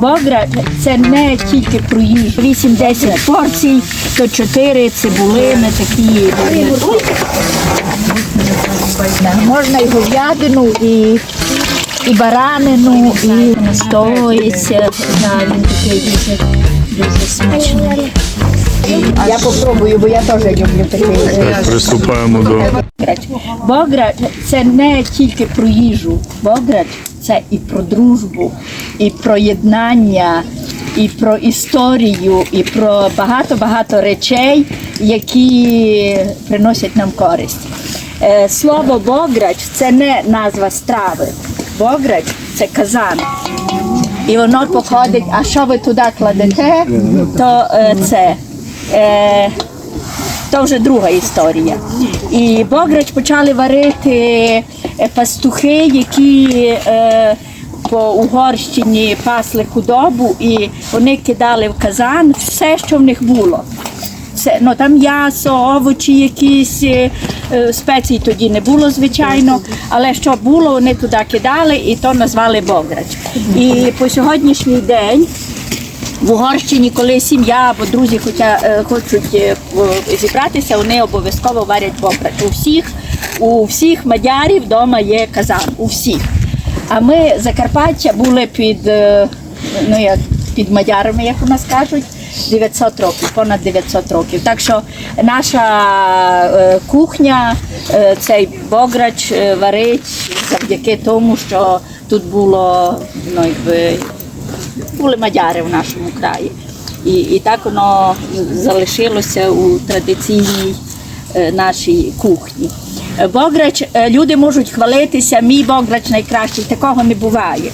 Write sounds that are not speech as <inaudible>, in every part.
Бограч це не тільки про їжу. 8-10 порцій, то 4 цибулини такі. Можна і говядину, і, і баранину, і настоїться. Да, він такий дуже, дуже смачний. Я попробую, бо я теж люблю такий. Приступаємо до. Бограч це не тільки про їжу. Бограч це і про дружбу, і про єднання, і про історію, і про багато-багато речей, які приносять нам користь. Е, Слово Бограч це не назва страви. Бограч це казан. І воно походить, а що ви туди кладете, то е, це. Е, то вже друга історія. І Бограч почали варити пастухи, які е, по Угорщині пасли худобу, і вони кидали в казан все, що в них було. Все, ну, там м'ясо, овочі якісь, е, е, спецій тоді не було, звичайно, але що було, вони туди кидали і то назвали Бограч. І по сьогоднішній день в Угорщині, коли сім'я або друзі е, хочуть е, зібратися, вони обов'язково варять бобрач. У всіх, у всіх мадярів вдома є казан. У всіх. А ми Закарпаття були під, е, ну, як, під мадярами, як у нас кажуть. 900 років, понад 900 років. Так що наша е, кухня, е, цей бограч варить завдяки тому, що тут було ну, якби, були мадяри в нашому краї. І, і так воно залишилося у традиційній нашій кухні. Е, Бограч, е, люди можуть хвалитися, мій бограч найкращий, такого не буває.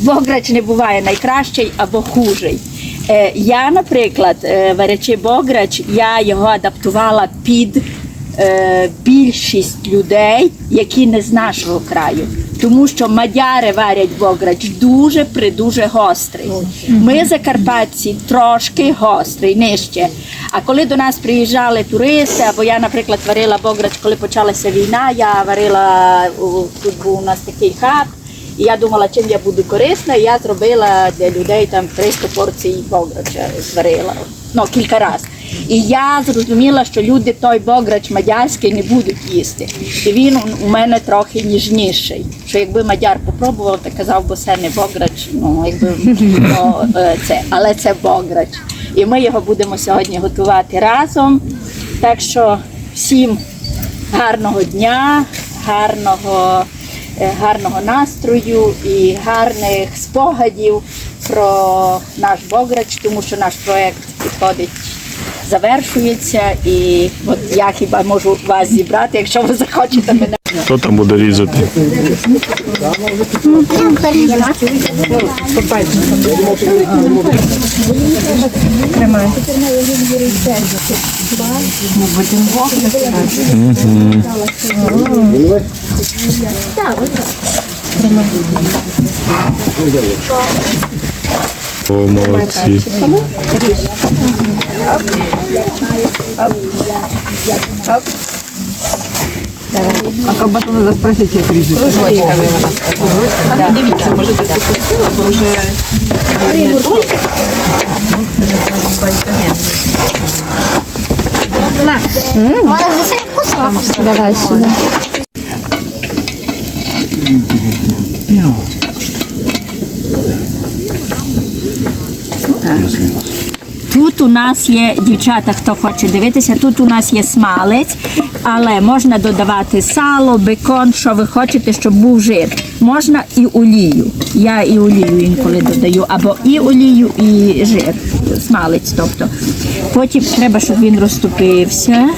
Бограч не буває найкращий або хужий. Е, Я, наприклад, варячи бограч, я його адаптувала під більшість людей, які не з нашого краю. Тому що мадяри варять бограч дуже придуже гострий. Ми, закарпатці, трошки гострий, нижче. А коли до нас приїжджали туристи, або я, наприклад, варила бограч, коли почалася війна, я варила тут був у нас такий хаб. І я думала, чим я буду корисна, і я зробила для людей там 300 порцій бограча зварила. Ну, кілька разів. І я зрозуміла, що люди той бограч мадярський не будуть їсти. І він у- мене трохи ніжніший. Що якби мадяр попробував, то казав, бо це не бограч, ну якби ну, це, але це бограч. І ми його будемо сьогодні готувати разом. Так що всім гарного дня, гарного е, гарного настрою і гарних спогадів про наш Бограч, тому що наш проект підходить, завершується. І от я хіба можу вас зібрати, якщо ви захочете мене. хто там буде різати. О, молодці. А колбасу надо спросить, як ріжуть. Дивіться, може ти запустила, бо вже Давай сюди. Тут у нас є дівчата, хто хоче дивитися. Тут у нас є смалець, але можна додавати сало, бекон, що ви хочете, щоб був жир. Можна і олію. Я і олію інколи додаю, або і олію, і жир. Смалець, тобто. Потім треба, щоб він розтопився.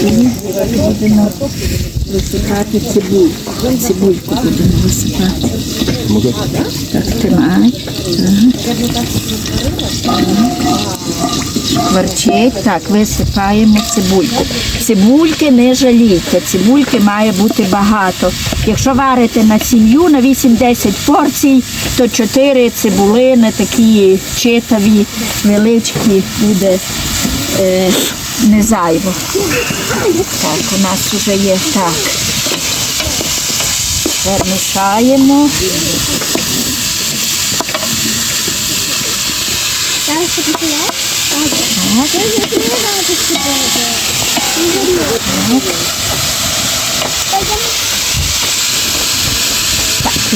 І будемо висипати цибульку. Цибульку будемо висипати. Тримай. Шкварчить. Так, висипаємо цибульку. Цибульки не жалійте, цибульки має бути багато. Якщо варите на сім'ю на 8-10 порцій, то 4 цибулини такі читаві, величкі буде е, не зайво. Так, у нас вже є так. Перемішаємо.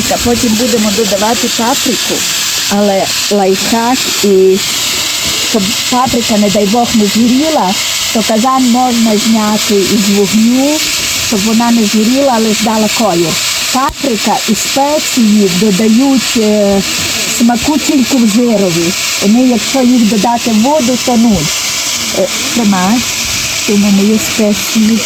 Так, потім будемо додавати паприку, але лайфхак і щоб паприка, не дай Бог, не згоріла, то казан можна зняти із вогню, щоб вона не згоріла, але здала колір. Паприка і спеції додають е, смаку тільки в жирові. Вони, якщо їх додати в воду, то нуль. Е, тримай, у мене є спеції.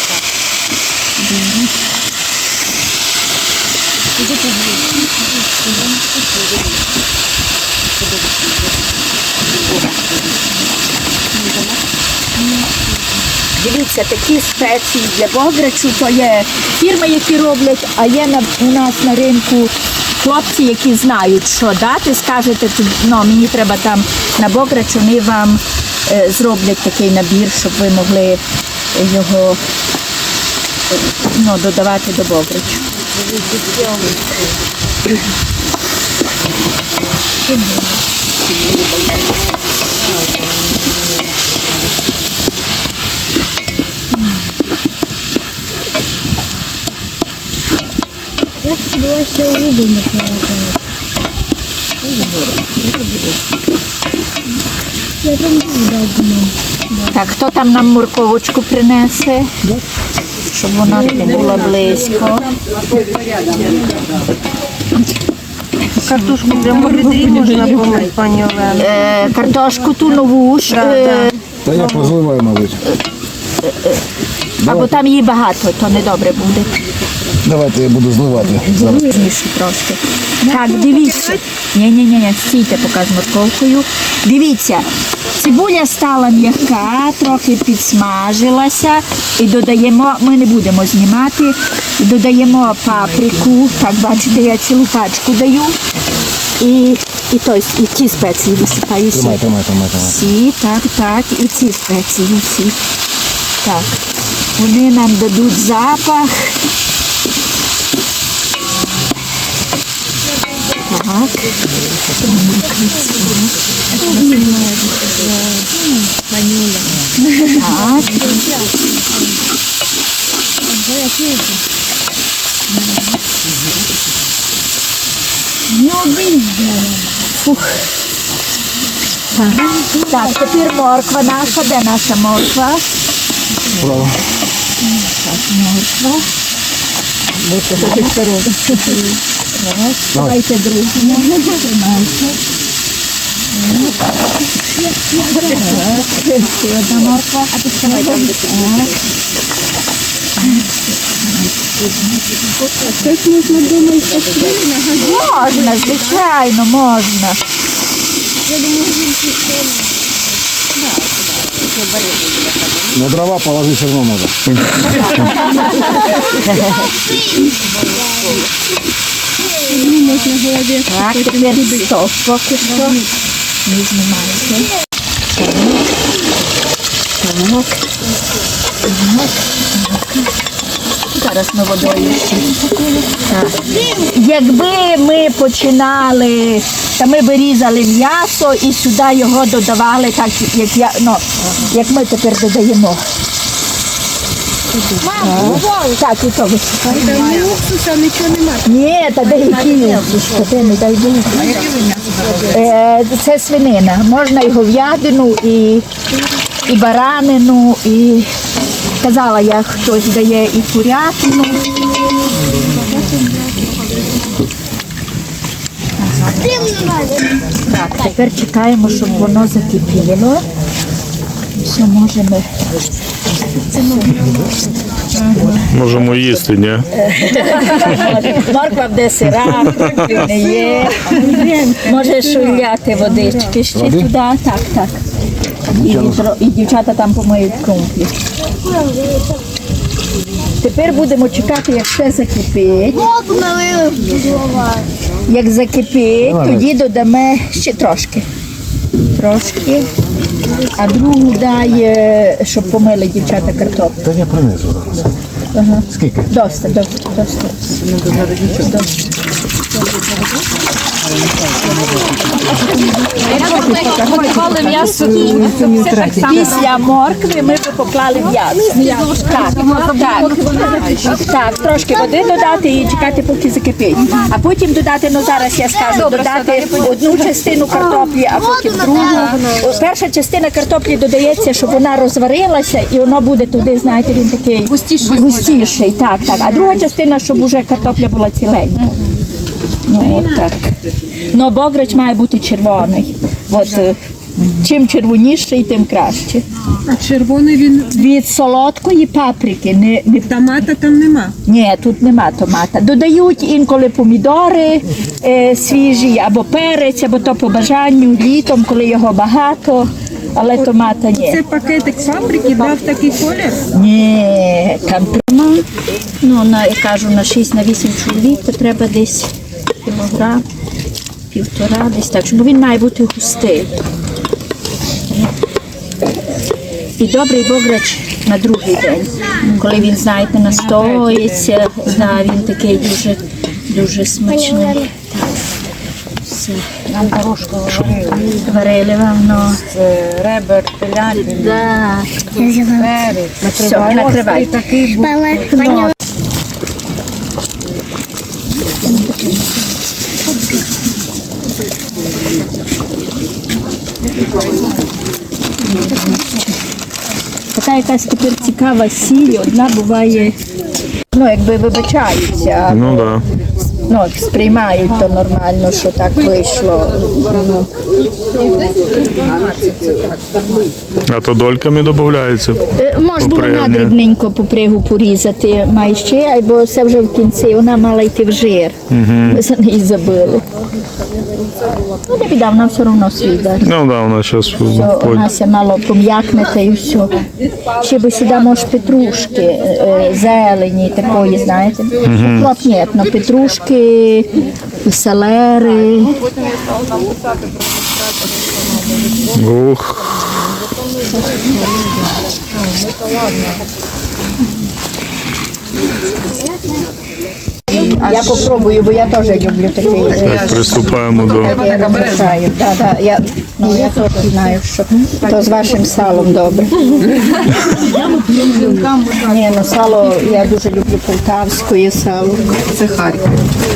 Дивіться, такі спеції для бограчу, то є фірми, які роблять, а є на, у нас на ринку хлопці, які знають, що дати. Скажете, ну, мені треба там на бограч, вони вам е, зроблять такий набір, щоб ви могли його ну, додавати до бограчу. Так, хто там нам морковочку принесе? Щоб вона не була близько. Картошку прямо ряди можна помити, пані Олена. Е, картошку ту нову ж, е, Та я позливаю, мабуть. або там її багато, то не добре буде. Давайте я буду зливати. Пізніше трошки. Так, дивіться. Ні, ні, ні, ні, стійте поки з морковкою. Дивіться, цибуля стала м'яка, трохи підсмажилася і додаємо, ми не будемо знімати, додаємо паприку. Так, бачите, я цілу пачку даю. І, і, той, і ті спеції висипаю. всі. Тримай, тримай, тримай, тримай. Всі, так, так, і ці спеції всі. Так. Вони нам дадуть запах. Так. Так. Фух. Так. так, тепер морква наша. Де наша морква? Право. Морква. Давайте другу. Тримайте. Ще одна морква. А тут Можна, звичайно, можна. На дрова положи все равно надо. <laughs> <laughs> Так, тепер стоп поки що. Не знімайте. Так. Так. Так. Зараз ми водою ще. Якби ми починали, та ми би різали м'ясо і сюди його додавали, так як я, ну, як ми тепер додаємо. Так, і то висипаємо. Ні, та де не дай Бог. Це свинина. Можна і говядину, і, баранину, і казала я, хтось дає і курятину. Тепер чекаємо, щоб воно закипіло. Все можемо. Можемо їсти, ні? Морква буде сира, не є. Можеш уляти водички ще туди. Так, так. І, і дівчата там помиють крумплі. Тепер будемо чекати, як все закипить. Як закипить, тоді додамо ще трошки. Трошки. А другу дай, е, щоб помили дівчата картоплю. Та я принесу зараз. Ага. Скільки? Доста, доста, доста. Готували м'ясо, все так само. Після моркви ми би поклали м'ясо. Так, так, так, трошки води додати і чекати, поки закипить. А потім додати, ну зараз я скажу, додати одну частину картоплі, а потім другу. Перша частина картоплі додається, щоб вона розварилася, і воно буде туди, знаєте, він такий густіший. Густіший, так, так. А друга частина, щоб уже картопля була ціленька. Ну, от так. Ну, бограч має бути червоний. От, е, чим червоніший, тим краще. А червоний він Від солодкої паприки не, не томата там нема. ні, тут нема томата. Додають інколи помідори е, свіжі, або перець, або то по бажанню літом, коли його багато, але томата ні. Це пакетик паприки дав такий колір. Ні, там прямо, ну, на, я кажу, на 6 на 8 чоловік, то треба десь кілограм, півтора, десь так, щоб він має бути густий. І добрий бограч на другий день, коли він, знаєте, настоїться, да, він такий дуже, дуже смачний. Нам дорожку варили вам, ну. Ребер, телятин, Да. перець. Все, накривай. Такий був. Така якась тепер цікава сіль, одна буває, ну якби вибачається. Ну да. Ну сприймають то нормально, що так вийшло. Ну, А то дольками додається. Е, Можна було Попригання. на дрібненько попригу порізати має ще, бо це вже в кінці вона мала йти в жир. Ми за неї забили. Ну, не біда, вона все одно свій дасть. Ну да, вона зараз То нас є мало пом'якнете і все. Ще би сюди може петрушки, е, зелені такої, знаєте. Укроп ні, но петрушки, селери. Ух. Я попробую, бо я теж люблю такий. е, Так, приступаємо до. Я розмішаю. Да, да, я, ну, я теж знаю, що то з вашим салом добре. Ні, ну сало я дуже люблю полтавське сало. Це Харків.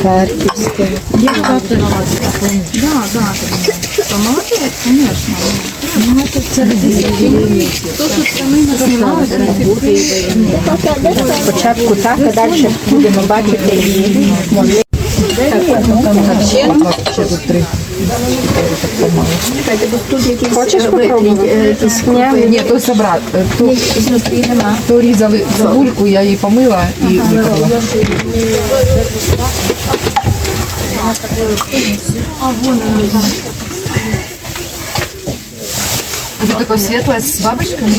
Харківське. Спочатку так, а далі будемо бачити і можливо. Хочеш попробувати? Ні, то собрат. То, то різали цибульку, я її помила і виклала. А це такое светлое с бабочками?